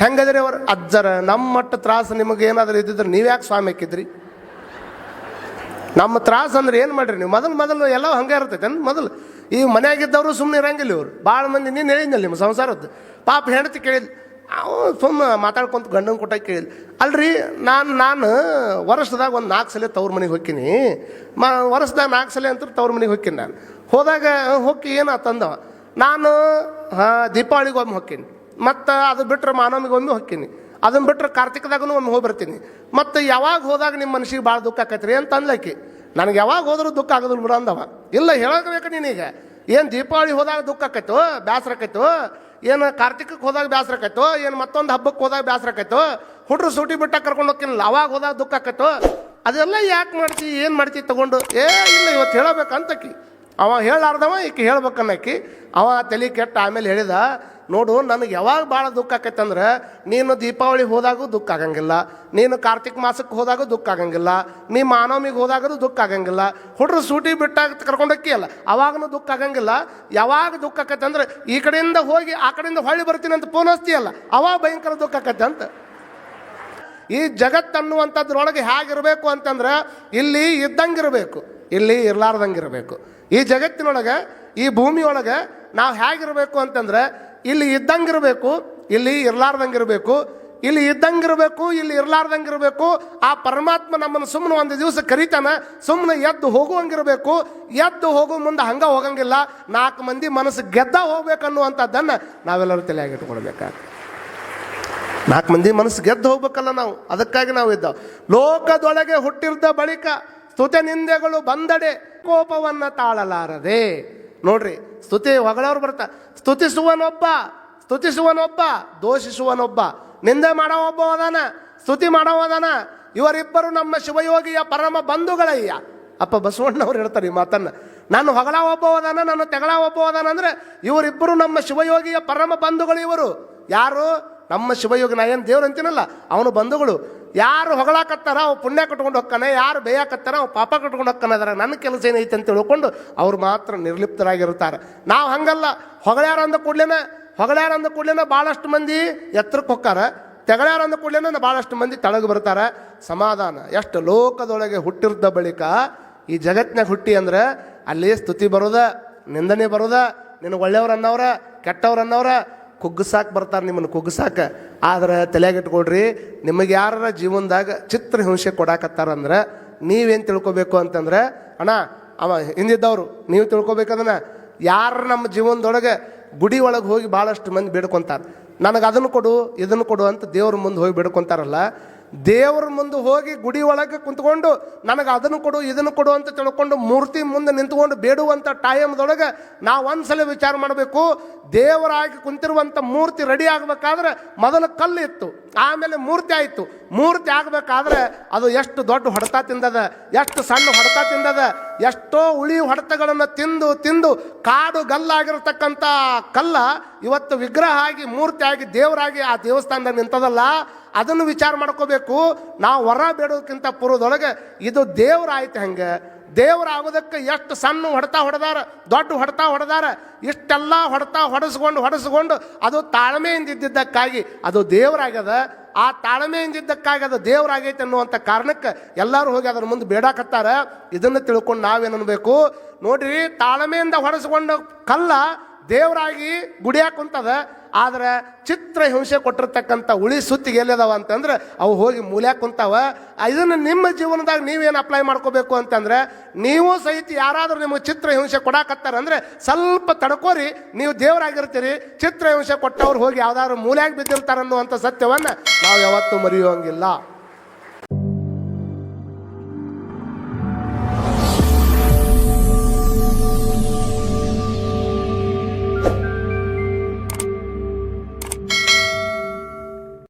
ಹೆಂಗದ್ರಿ ಅವ್ರು, ಅಜ್ಜರ ನಮ್ಮ ಮಟ್ಟ ತ್ರಾಸು ನಿಮಗೆ ಏನಾದರೂ ಇದ್ದಿದ್ರೆ ನೀವ್ಯಾಕೆ ಸ್ವಾಮಿ ಹಾಕಿದ್ರಿ? ನಮ್ಮ ತ್ರಾಸ ಅಂದ್ರೆ ಏನು ಮಾಡ್ರಿ ನೀವು? ಮೊದಲು ಮೊದಲು ಎಲ್ಲ ಹಂಗೆ ಇರ್ತೈತೆ ಮೊದಲು? ಈ ಮನೆಯಾಗಿದ್ದವರು ಸುಮ್ಮನೆ ಇರಂಗಿಲ್ಲ ಇವ್ರು. ಭಾಳ ಮಂದಿ ನೀನು ಹೇಳಿದ್ನಲ್ಲ ನಿಮ್ಮ ಸಂಸಾರದ್ದು. ಪಾಪ ಹೆಂಡತಿ ಕೇಳಿದ್, ಅವ್ ಸುಮ್ಮ ಮಾತಾಡ್ಕೊಂತ ಗಂಡನ ಕೊಟ್ಟ ಕೇಳಿದ್. ಅಲ್ರಿ, ನಾನು ನಾನು ವರ್ಷದಾಗ ಒಂದು ನಾಲ್ಕು ಸಲ ತವ್ರ ಮನೆಗೆ ಹೋಗ್ತೀನಿ ಮ, ವರ್ಷದಾಗ ನಾಲ್ಕು ಸಲ ಅಂತ ತವ್ರ ಮನೆಗೆ ಹೋಗ್ತೀನಿ ನಾನು. ಹೋದಾಗ ಹೋಗಿ ಏನಾತಂದವ? ನಾನು, ಹಾಂ ದೀಪಾವಳಿಗೆ ಒಮ್ಮೆ ಹೋಗ್ತೀನಿ ಮತ್ತು ಅದು ಬಿಟ್ಟರೆ ಮಾನವನಿಗೆ ಒಮ್ಮೆ ಹೊಕ್ಕೀನಿ. ಅದನ್ನು ಬಿಟ್ಟರೆ ಕಾರ್ತಿಕದಾಗೂ ಒಮ್ಮೆ ಹೋಗಿ ಬರ್ತೀನಿ. ಮತ್ತು ಯಾವಾಗ ಹೋದಾಗ ನಿಮ್ಮ ಮನಸ್ಸಿಗೆ ಭಾಳ ದುಃಖ ರೀ ಅಂತ ಅನ್ಲಕ್ಕಿ ನನಗೆ ಯಾವಾಗ ಹೋದರೂ ದುಃಖ ಆಗೋದಿಲ್ಲ ಬಿಡ ಅಂದವ. ಇಲ್ಲ ಹೇಳಬೇಕು ನೀನೀಗ. ಏನು ದೀಪಾವಳಿ ಹೋದಾಗ ದುಃಖ ಆಕೈತು? ಬೇಸರ ಆಕೈತು? ಏನು ಕಾರ್ತಿಕಕ್ಕೆ ಹೋದಾಗ ಬೇಸರ ಆಕೈತು? ಏನು ಮತ್ತೊಂದು ಹಬ್ಬಕ್ಕೆ ಹೋದಾಗ ಬೇಸರ ಆಕೈತು? ಹುಡ್ರು ಸೂಟಿ ಬಿಟ್ಟ ಕರ್ಕೊಂಡು ಹೋಗ್ತೀನಲ್ಲ ಅವಾಗ ಹೋದಾಗ ದುಃಖ ಆಕೈತು? ಅದೆಲ್ಲ ಯಾಕೆ ಮಾಡ್ತಿ? ಏನು ಮಾಡ್ತಿ ತೊಗೊಂಡು? ಏ, ಇಲ್ಲ ಇವತ್ತು ಹೇಳಬೇಕಂತಕಿ ಅವ ಹೇಳಾರ್ದವ, ಈಕೆ ಹೇಳ್ಬೇಕನ್ನಕಿ. ಅವ ತಲೆ ಕೆಟ್ಟ ಆಮೇಲೆ ಹೇಳಿದ ನೋಡು, ನನಗೆ ಯಾವಾಗ ಭಾಳ ದುಃಖ ಆಕೈತೆ ಅಂದ್ರೆ, ನೀನು ದೀಪಾವಳಿ ಹೋದಾಗೂ ದುಃಖ ಆಗಂಗಿಲ್ಲ. ನೀನು ಕಾರ್ತಿಕ್ ಮಾಸಕ್ಕೆ ಹೋದಾಗೂ ದುಃಖ ಆಗಂಗಿಲ್ಲ. ನೀ ಮಾನವಮಿಗೆ ಹೋದಾಗೂ ದುಃಖ ಆಗಂಗಿಲ್ಲ. ಹುಡ್ರು ಸೂಟಿ ಬಿಟ್ಟಾಗ ಕರ್ಕೊಂಡಕ್ಕಿ ಅಲ್ಲ, ಅವಾಗನು ದುಃಖ ಆಗಂಗಿಲ್ಲ. ಯಾವಾಗ ದುಃಖ ಆಕೈತೆ ಅಂದ್ರೆ, ಈ ಕಡೆಯಿಂದ ಹೋಗಿ ಆ ಕಡೆಯಿಂದ ಹೊಳ್ಳಿ ಬರ್ತೀನಿ ಅಂತ ಫೋನ್ ಅಲ್ಲ ಅವಾಗ ಭಯಂಕರ ದುಃಖ ಆಕೈತೆ ಅಂತ. ಈ ಜಗತ್ತನ್ನುವಂಥದ್ರೊಳಗೆ ಹೇಗಿರಬೇಕು ಅಂತಂದ್ರೆ, ಇಲ್ಲಿ ಇದ್ದಂಗಿರಬೇಕು, ಇಲ್ಲಿ ಇರ್ಲಾರ್ದಂಗಿರಬೇಕು. ಈ ಜಗತ್ತಿನೊಳಗೆ, ಈ ಭೂಮಿಯೊಳಗೆ ನಾವು ಹೇಗಿರಬೇಕು ಅಂತಂದ್ರೆ ಇಲ್ಲಿ ಇದ್ದಂಗಿರಬೇಕು, ಇಲ್ಲಿ ಇರಲಾರ್ದಂಗಿರಬೇಕು, ಇಲ್ಲಿ ಇದ್ದಂಗಿರಬೇಕು, ಇಲ್ಲಿ ಇರಲಾರ್ದಂಗಿರಬೇಕು, ಆ ಪರಮಾತ್ಮ ನಮ್ಮನ್ನು ಸುಮ್ಮನೆ ಒಂದು ದಿವಸ ಕರಿತಾನೆ ಸುಮ್ಮನೆ ಎದ್ದು ಹೋಗುವಂಗಿರಬೇಕು, ಎದ್ದು ಹೋಗೋ ಮುಂದೆ ಹಂಗ ಹೋಗಂಗಿಲ್ಲ, ನಾಲ್ಕು ಮಂದಿ ಮನಸ್ಸು ಗೆದ್ದ ಹೋಗ್ಬೇಕನ್ನುವಂಥದ್ದನ್ನು ನಾವೆಲ್ಲರೂ ತಲೆಯಾಗಿಟ್ಕೊಳ್ಬೇಕಾಗ್ತದೆ ನಾಲ್ಕು ಮಂದಿ ಮನಸ್ಸು ಗೆದ್ದು ಹೋಗ್ಬೇಕಲ್ಲ ನಾವು, ಅದಕ್ಕಾಗಿ ನಾವು ಇದ್ದವು ಲೋಕದೊಳಗೆ ಹುಟ್ಟಿರ್ದ ಬಳಿಕ ಸ್ತುತ ನಿಂದೆಗಳು ಬಂದಡೆ ಕೋಪವನ್ನು ತಾಳಲಾರದೆ ನೋಡ್ರಿ, ಸ್ತುತಿ ಹೊಗಳವ್ರು ಬರ್ತಾ, ಸ್ತುತಿಸುವನೊಬ್ಬ ಸ್ತುತಿಸುವನೊಬ್ಬ, ದೋಷಿಸುವನೊಬ್ಬ, ನಿಂದೆ ಮಾಡೋ ಒಬ್ಬ ಹೋದಾನ ಸ್ತುತಿ ಮಾಡೋ ಹೋದಾನ ಇವರಿಬ್ಬರು ನಮ್ಮ ಶಿವಯೋಗಿಯ ಪರಮ ಬಂಧುಗಳಯ್ಯ. ಅಪ್ಪ ಬಸವಣ್ಣವ್ರು ಹೇಳ್ತಾರೆ ಈ ಮಾತನ್ನ, ನಾನು ಹೊಗಳ ಒಬ್ಬ ಹೋದಾನ ನಾನು ತೆಗಳ ಒಬ್ಬ ಹೋದಾನ ಅಂದ್ರೆ ಇವರಿಬ್ಬರು ನಮ್ಮ ಶಿವಯೋಗಿಯ ಪರಮ ಬಂಧುಗಳು ಇವರು. ಯಾರು? ನಮ್ಮ ಶಿವಯೋಗಿ, ನಾ ಏನು ದೇವ್ರು ಅಂತೀನಲ್ಲ, ಅವನು ಬಂಧುಗಳು. ಯಾರು ಹೊಗಳಾಕತ್ತಾರ ಅವು ಪುಣ್ಯ ಕಟ್ಕೊಂಡು ಹೋಗ್ತಾನೆ, ಯಾರು ಬೇಯಕತ್ತಾರ ಅವು ಪಾಪ ಕಟ್ಕೊಂಡು ಹೋಗ್ತಾನೆ, ಅದರ ನನ್ನ ಕೆಲಸ ಏನೈತೆ ಅಂತ ತಿಳ್ಕೊಂಡು ಅವ್ರು ಮಾತ್ರ ನಿರ್ಲಿಪ್ತರಾಗಿರ್ತಾರೆ ನಾವು ಹಂಗಲ್ಲ, ಹೊಗಳ್ಯಾರ ಅಂದ ಕೂಡ್ಲೇನ, ಹೊಗಳ್ಯಾರ ಅಂದ ಕೂಡ್ಲೇನ ಭಾಳಷ್ಟು ಮಂದಿ ಎತ್ತರಕ್ಕೆ ಹೊಕ್ಕಾರ ತೆಗಳ್ಯಾರ ಅಂದ ಕೂಡ್ಲೇನ ಭಾಳಷ್ಟು ಮಂದಿ ತಳಗ ಬರ್ತಾರೆ. ಸಮಾಧಾನ, ಎಷ್ಟು ಲೋಕದೊಳಗೆ ಹುಟ್ಟಿರ್ದ ಬಳಿಕ ಈ ಜಗತ್ನಾಗ ಹುಟ್ಟಿ ಅಂದ್ರೆ ಅಲ್ಲಿ ಸ್ತುತಿ ಬರೋದ, ನಿಂದನೆ ಬರೋದ, ನಿನಗೆ ಒಳ್ಳೆಯವ್ರು ಅನ್ನವ್ರ, ಕೆಟ್ಟವ್ರು ಕುಗ್ಗಿಸಾಕ್ ಬರ್ತಾರೆ ನಿಮ್ಮನ್ನು ಕುಗ್ಗಿಸಾಕ. ಆದ್ರೆ ತಲೆಯಾಗಿಟ್ಕೊಳ್ರಿ ನಿಮಗೆ ಯಾರ ಜೀವನದಾಗ ಚಿತ್ರ ಹಿಂಸೆ ಕೊಡಾಕತ್ತಾರಂದ್ರೆ ನೀವೇನು ತಿಳ್ಕೊಬೇಕು ಅಂತಂದ್ರೆ, ಅಣ್ಣ, ಅವ ಹಿಂದಿದ್ದವರು, ನೀವು ತಿಳ್ಕೊಬೇಕಂದ್ರೆ ಯಾರು ನಮ್ಮ ಜೀವನದೊಳಗೆ ಗುಡಿ ಒಳಗೆ ಹೋಗಿ ಭಾಳಷ್ಟು ಮಂದಿ ಬೇಡ್ಕೊಂತಾರೆ. ನನಗೆ ಅದನ್ನು ಕೊಡು ಇದನ್ನು ಕೊಡು ಅಂತ ದೇವ್ರ ಮುಂದೆ ಹೋಗಿ ಬೇಡ್ಕೊಂತಾರಲ್ಲ. ದೇವ್ರ ಮುಂದೆ ಹೋಗಿ ಗುಡಿ ಒಳಗೆ ಕುಂತ್ಕೊಂಡು ನನಗೆ ಅದನ್ನು ಕೊಡು, ಇದನ್ನು ಕೊಡು ಅಂತ ತಿಳ್ಕೊಂಡು ಮೂರ್ತಿ ಮುಂದೆ ನಿಂತ್ಕೊಂಡು ಬೇಡುವಂಥ ಟೈಮ್ದೊಳಗೆ ನಾವು ಒಂದ್ಸಲ ವಿಚಾರ ಮಾಡಬೇಕು. ದೇವರಾಗಿ ಕುಂತಿರುವಂಥ ಮೂರ್ತಿ ರೆಡಿ ಆಗಬೇಕಾದ್ರೆ ಮೊದಲು ಕಲ್ಲು ಇತ್ತು, ಆಮೇಲೆ ಮೂರ್ತಿ ಆಯಿತು. ಮೂರ್ತಿ ಆಗಬೇಕಾದ್ರೆ ಅದು ಎಷ್ಟು ದೊಡ್ಡ ಹೊಡೆತ ತಿಂದದ, ಎಷ್ಟು ಸಣ್ಣ ಹೊಡೆತ ತಿಂದದ, ಎಷ್ಟೋ ಉಳಿ ಹೊಡೆತಗಳನ್ನು ತಿಂದು ತಿಂದು ಕಾಡು ಗಲ್ಲಾಗಿರತಕ್ಕಂಥ ಕಲ್ಲ ಇವತ್ತು ವಿಗ್ರಹ ಆಗಿ, ಮೂರ್ತಿ ಆಗಿ ದೇವರಾಗಿ ಆ ದೇವಸ್ಥಾನದಾಗ ನಿಂತದಲ್ಲ. ಅದನ್ನು ವಿಚಾರ ಮಾಡ್ಕೋಬೇಕು. ನಾವು ವರ ಬೇಡೋದಕ್ಕಿಂತ ಪೂರ್ವದೊಳಗೆ ಇದು ದೇವರಾಯ್ತು ಹಂಗೆ. ದೇವ್ರ ಆಗೋದಕ್ಕೆ ಎಷ್ಟು ಸಣ್ಣ ಹೊಡೆತ ಹೊಡೆದಾರ, ದೊಡ್ಡ ಹೊಡೆತ ಹೊಡೆದಾರ, ಇಷ್ಟೆಲ್ಲ ಹೊಡೆತ ಹೊಡೆಸ್ಕೊಂಡು ಹೊಡೆಸ್ಕೊಂಡು ಅದು ತಾಳ್ಮೆಯಿಂದ ಇದ್ದಿದ್ದಕ್ಕಾಗಿ ಅದು ದೇವರಾಗ್ಯದ. ಆ ತಾಳ್ಮೆಯಿಂದ ಇದ್ದಕ್ಕಾಗಿ ಅದು ದೇವರಾಗೈತೆ ಅನ್ನುವಂಥ ಕಾರಣಕ್ಕೆ ಎಲ್ಲರೂ ಹೋಗಿ ಅದ್ರ ಮುಂದೆ ಬೇಡಾಕತ್ತಾರ ಇದನ್ನು ತಿಳ್ಕೊಂಡು ನಾವೇನು ಅನ್ಬೇಕು ನೋಡ್ರಿ ತಾಳ್ಮೆಯಿಂದ ಹೊಡೆಸ್ಕೊಂಡು ಕಲ್ಲ ದೇವರಾಗಿ ಗುಡಿಯಾಕ ಕುಂತದ. ಆದ್ರೆ ಚಿತ್ರ ಹಿಂಸೆ ಕೊಟ್ಟಿರ್ತಕ್ಕಂಥ ಉಳಿ ಸುತ್ತಿಗೆ ಎಲ್ಲಿದಾವ ಅಂತಂದ್ರೆ ಅವು ಹೋಗಿ ಮೂಲ್ಯಾಕ ಕುಂತಾವ. ಇದನ್ನು ನಿಮ್ಮ ಜೀವನದಾಗ ನೀವೇನು ಅಪ್ಲೈ ಮಾಡ್ಕೋಬೇಕು ಅಂತಂದ್ರೆ ನೀವು ಸಹಿತ ಯಾರಾದರೂ ನಿಮಗೆ ಚಿತ್ರ ಹಿಂಸೆ ಕೊಡಾಕತ್ತಾರ ಅಂದ್ರೆ ಸ್ವಲ್ಪ ತಡ್ಕೋರಿ, ನೀವು ದೇವರಾಗಿರ್ತೀರಿ. ಚಿತ್ರ ಹಿಂಸೆ ಕೊಟ್ಟವ್ರು ಹೋಗಿ ಯಾವ್ದಾದ್ರು ಮೂಲ್ಯಾಗ ಬಿದ್ದಿರ್ತಾರನ್ನುವಂಥ ಸತ್ಯವನ್ನ ನಾವು ಯಾವತ್ತೂ ಮರೆಯುವಂಗಿಲ್ಲ